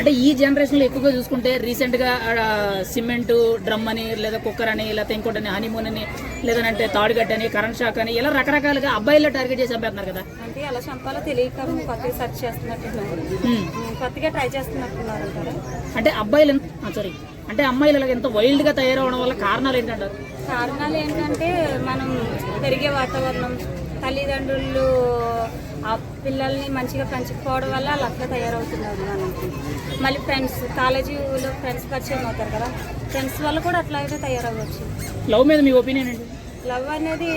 అంటే ఈ జనరేషన్లో ఎక్కువగా చూసుకుంటే రీసెంట్గా సిమెంట్ డ్రమ్ అని లేదా కుక్కర్ అని లేకపోతే ఇంకోటి హనీమూన్ అని లేదంటే తాడుగడ్డ అని కరెంట్ షాక్ అని ఇలా రకరకాలుగా అబ్బాయిల్లో టార్గెట్ చేసి చంపేస్తున్నారు కదా. అంటే ఎలా చంపాలో తెలియక కొత్తగా సెర్చ్ చేస్తున్నట్టున్నారు. కొత్తగా ట్రై చేస్తున్నట్టున్నారు అంటే అబ్బాయిలు సారీ అంటే అమ్మాయిలు ఇలాగ ఎంత వైల్డ్గా తయారవడం వల్ల కారణాలు ఏంటంటారు? కారణాలు ఏంటంటే మనం పెరిగే వాతావరణం తల్లిదండ్రులు ఆ పిల్లల్ని మంచిగా పెంచకపోవడం వల్ల అట్లా తయారవుతున్నారు మనకి మళ్ళీ ఫ్రెండ్స్ కాలేజీలో ఫ్రెండ్స్ పరిచయం అవుతారు కదా. ఫ్రెండ్స్ వల్ల కూడా అట్లాగే తయారవ్వచ్చు. లవ్ మీద మీ ఒపీనియన్ ఏంటి? లవ్ అనేది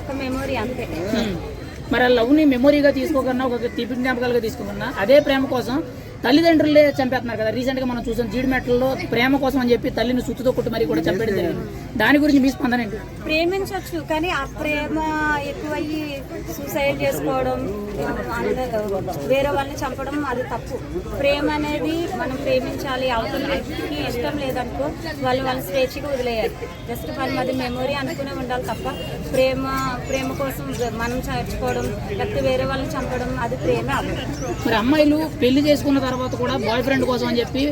ఒక మెమొరీ అంతే. మరి ఆ లవ్ని మెమొరీగా తీసుకోకన్నా ఒక తీపి జ్ఞాపకాలుగా తీసుకోకన్నా అదే ప్రేమ కోసం తల్లిదండ్రులే చంపేస్తున్నారు కదా. రీసెంట్గా మనం చూసాం జీడిమెట్లలో ప్రేమ కోసం అని చెప్పి తల్లిని సుత్తుతో కొట్టి మరి కూడా చంపేయడం జరిగింది. దాని గురించి మీ స్పందన ఏంటి? ప్రేమించవచ్చు కానీ ఆ ప్రేమ ఎక్కువయ్యి సూసైడ్ చేసుకోవడం వేరే వాళ్ళని చంపడం అది తప్పు. ప్రేమ అనేది మనం ప్రేమించాలి అవతల వ్యక్తికి ఇష్టం లేదనుకో వాళ్ళు వాళ్ళ స్వేచ్ఛగా వదిలేయాలి. జస్ట్ వాళ్ళు అది మెమొరీ అనుకునే ఉండాలి తప్ప ప్రేమ ప్రేమ కోసం మనం చేర్చుకోవడం లేకపోతే వేరే వాళ్ళని చంపడం అది ప్రేమ మరి అమ్మాయిలు పెళ్ళి చేసుకున్న తర్వాత కూడా బాయ్ ఫ్రెండ్ కోసం అని చెప్పి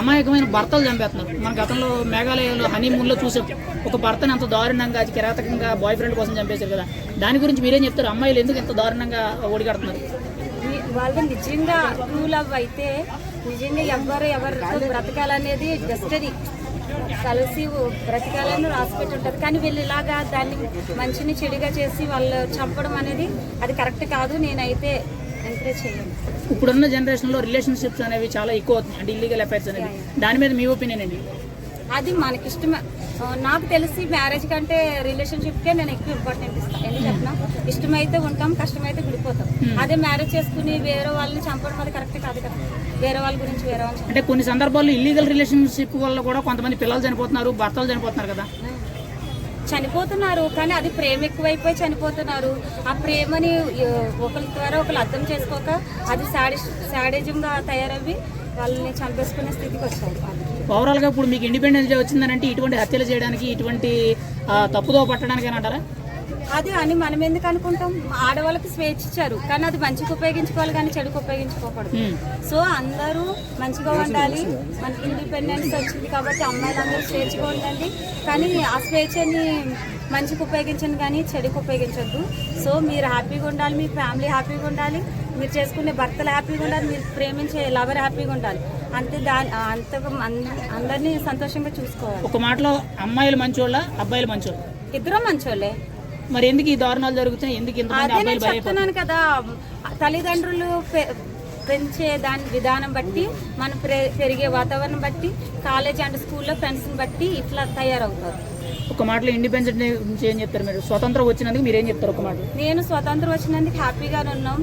అమాయకమైన భర్తలు చంపేస్తున్నారు. మన గతంలో మేఘాలయలో హనీమూన్లో చూసాం. ఒక భర్తను అంత దారుణంగా అది కిరాతకంగా బాయ్ ఫ్రెండ్ కోసం చంపేశారు కదా. దాని గురించి మీరేం చెప్తారు? అమ్మాయిలు ఎందుకు ఎంత దారుణంగా ఓడిగారు ని- వాళ్ళది నిజంగా ట్రూ లవ్ అయితే నిజంగా ఎవరు ఎవరితో బ్రతకాలనేది జస్ట్ అది. కలిసి బ్రతకాలని రాసి పెట్టి ఉంటుంది. కానీ వీళ్ళు ఇలాగా దాన్ని మంచిని చెడుగా చేసి వాళ్ళు చంపడం అనేది అది కరెక్ట్ కాదు. నేనైతే ఎంకరేజ్ చేయను. ఇప్పుడున్న జనరేషన్లో రిలేషన్షిప్స్ అనేవి చాలా ఎక్కువ అవుతున్నాయి. అంటే ఇల్లీగల్ అఫైర్స్ అనేవి. దాని మీద మీ ఒపీనియన్ ఏంటి? అది మనకి ఇష్టమే ఆ, నాకు తెలిసి మ్యారేజ్ కంటే రిలేషన్షిప్కే నేను ఎక్కువ ఇంపార్టెంట్ ఇస్తాను. ఇష్టమైతే ఉంటాం కష్టమైతే విడిపోతాం. అదే మ్యారేజ్ చేసుకుని వేరే వాళ్ళని చంపడం అది కరెక్ట్ కాదు కదా. వేరే వాళ్ళ గురించి వేరే చంపడం. అంటే కొన్ని సందర్భాల్లో ఇల్లీగల్ రిలేషన్షిప్ వల్ల కూడా కొంతమంది పిల్లలు చనిపోతున్నారు భర్తలు చనిపోతున్నారు కదా. చనిపోతున్నారు కానీ అది ప్రేమ ఎక్కువైపోయి చనిపోతున్నారు. ఆ ప్రేమని ఒకరి ద్వారా ఒకరు అర్థం చేసుకోక అది సాడి సాడిజంగా తయారవి వాళ్ళని చంపేసుకునే స్థితికి వచ్చారు వాళ్ళు. ఓవరాల్గా ఇప్పుడు మీకు ఇండిపెండెన్స్ డే వచ్చిందనంటే ఇటువంటి హత్యలు చేయడానికి ఇటువంటి తప్పుదో పట్టడానికి అంటారా? అది అని మనం ఎందుకు అనుకుంటాం? ఆడవాళ్ళకి స్వేచ్ఛ ఇచ్చారు. కానీ అది మంచికి ఉపయోగించుకోవాలి కానీ చెడుకు ఉపయోగించుకోకూడదు. సో అందరూ మంచిగా ఉండాలి. మనకి ఇండిపెండెన్స్ వచ్చింది కాబట్టి అమ్మాయిలు అందరూ స్వేచ్ఛగా ఉండండి. కానీ ఆ స్వేచ్ఛని మంచికి ఉపయోగించండి కానీ చెడుకు ఉపయోగించొద్దు. సో మీరు హ్యాపీగా ఉండాలి మీ ఫ్యామిలీ హ్యాపీగా ఉండాలి. మీరు చేసుకునే భర్తలు హ్యాపీగా ఉండాలి మీరు ప్రేమించే లవర్ హ్యాపీగా ఉండాలి. అంతే దాని అంద- అందరినీ సంతోషంగా చూసుకోవాలి. ఒక మాటలో అమ్మాయిలు మంచోళ్ళ అబ్బాయిలు మంచోళ్ళు? ఇద్దరం మంచోళ్ళే. మరి ఎందుకు ఈ దారుణాలు జరుగుతున్నాయి? ఎందుకు ఇంతమంది బలైపోతున్నారు చెప్తున్నాను కదా తల్లిదండ్రులు పెంచే దాని విధానం బట్టి మన పెరిగే వాతావరణం బట్టి కాలేజ్ అండ్ స్కూల్లో ఫ్రెండ్స్ని బట్టి ఇట్లా తయారవుతారు. ఒక మాటలో ఇండిపెండెన్స్ డే గురించి ఏం చెప్తారు మీరు? స్వతంత్రం వచ్చినందుకు మీరు ఏం చెప్తారు ఒక మాట నేను స్వతంత్రం వచ్చినందుకు హ్యాపీగానే ఉన్నాం.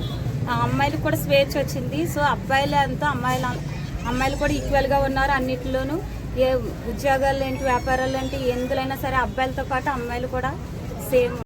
అమ్మాయిలకు కూడా స్వేచ్ఛ వచ్చింది. సో అబ్బాయిలు అంతా అమ్మాయిలు అమ్మాయిలు కూడా ఈక్వల్గా ఉన్నారు అన్నిటిలోనూ. ఏ ఉద్యోగాలు ఏంటి వ్యాపారాలు ఏంటి ఎందులైనా సరే అబ్బాయిలతో పాటు అమ్మాయిలు కూడా సేమ్